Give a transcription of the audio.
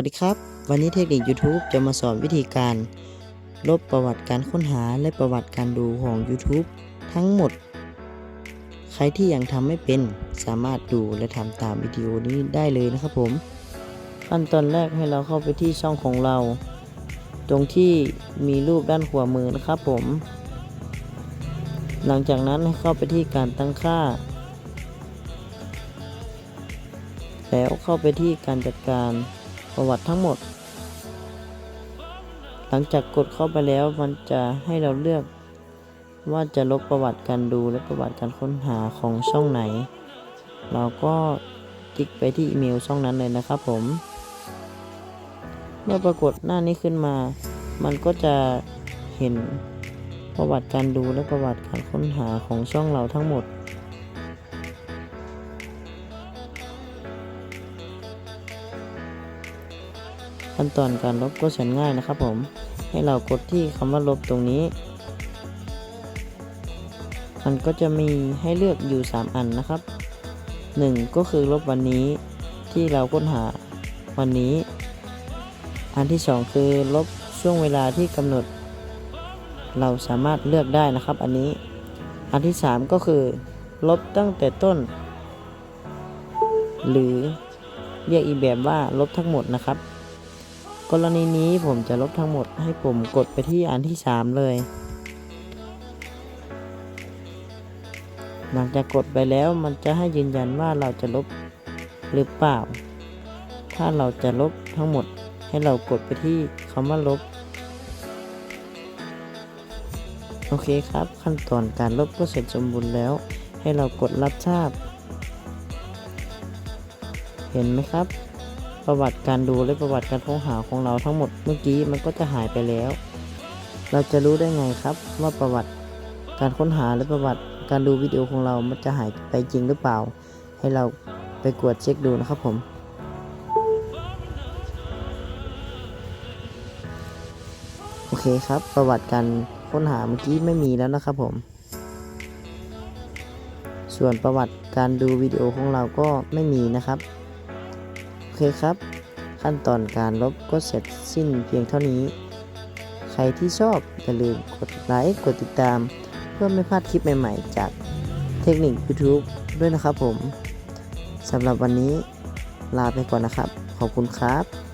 วัสดีครับ วันนี้เทคนิค YouTube จะมาสอนวิธีการ ลบประวัติการค้นหาและประวัติการดูของ YouTube ทั้งหมด ใครที่ยังทำไม่เป็นสามารถดูและทำตามวิดีโอนี้ได้เลยนะครับผม ขั้นตอนแรกให้เราเข้าไปที่ช่องของเรา ตรงที่มีรูปด้านขวามือนะครับผม หลังจากนั้นให้เข้าไปที่การตั้งค่า แล้วเข้าไปที่การจัดการ ประวัติทั้งหมด หลังจากกดเข้าไปแล้วมันจะให้เราเลือกว่าจะลบประวัติการดูและประวัติการค้นหาของช่องไหน เราก็ติ๊กไปที่อีเมลช่องนั้นเลยนะครับผม เมื่อปรากฏหน้านี้ขึ้นมา มันก็จะเห็นประวัติการดูและประวัติการค้นหาของช่องเราทั้งหมด ขั้นตอนการลบก็แสนง่ายนะครับผม ให้เรากดที่คำว่าลบตรงนี้ มันก็จะมีให้เลือกอยู่ 3 อันนะครับ 1 ก็คือลบวันนี้ที่เราค้นหาวันนี้ อันที่ 2 คือลบช่วงเวลาที่กำหนด เราสามารถเลือกได้นะครับ อันนี้ อันที่ 3 ก็คือ ลบตั้งแต่ต้น หรือเรียกอีกแบบว่าลบทั้งหมดนะครับ กรณีนี้ผมจะลบทั้งหมดให้ผมกดไปที่อันที่ 3 เลย หลังจากกดไปแล้วมันจะให้ยืนยันว่าเราจะลบหรือเปล่า ถ้าเราจะลบทั้งหมดให้เรากดไปที่คำว่าลบ โอเคครับ ขั้นตอนการลบก็เสร็จสมบูรณ์แล้ว ให้เรากดรับทราบ เห็นไหมครับ ประวัติการดูและประวัติการค้นหาของเราทั้งหมดเมื่อกี้มันก็จะหายไปแล้ว เราจะรู้ได้ไงครับ ว่าประวัติการค้นหาและประวัติการดูวิดีโอของเรามันจะหายไปจริงหรือเปล่า ให้เราไปกวดเช็คดูนะครับผมโอเคครับ ประวัติการค้นหาเมื่อกี้ไม่มีแล้วนะครับผม ส่วนประวัติการดูวิดีโอของเราก็ไม่มีนะครับ เคครับ ขั้นตอนการลบก็เสร็จสิ้นเพียงเท่านี้ ใครที่ชอบอย่าลืมกดไลค์กดติดตาม เพื่อไม่พลาดคลิปใหม่ๆ จากเทคนิค YouTube ด้วยนะครับผมสำหรับวันนี้ลาไปก่อนนะครับ ขอบคุณครับ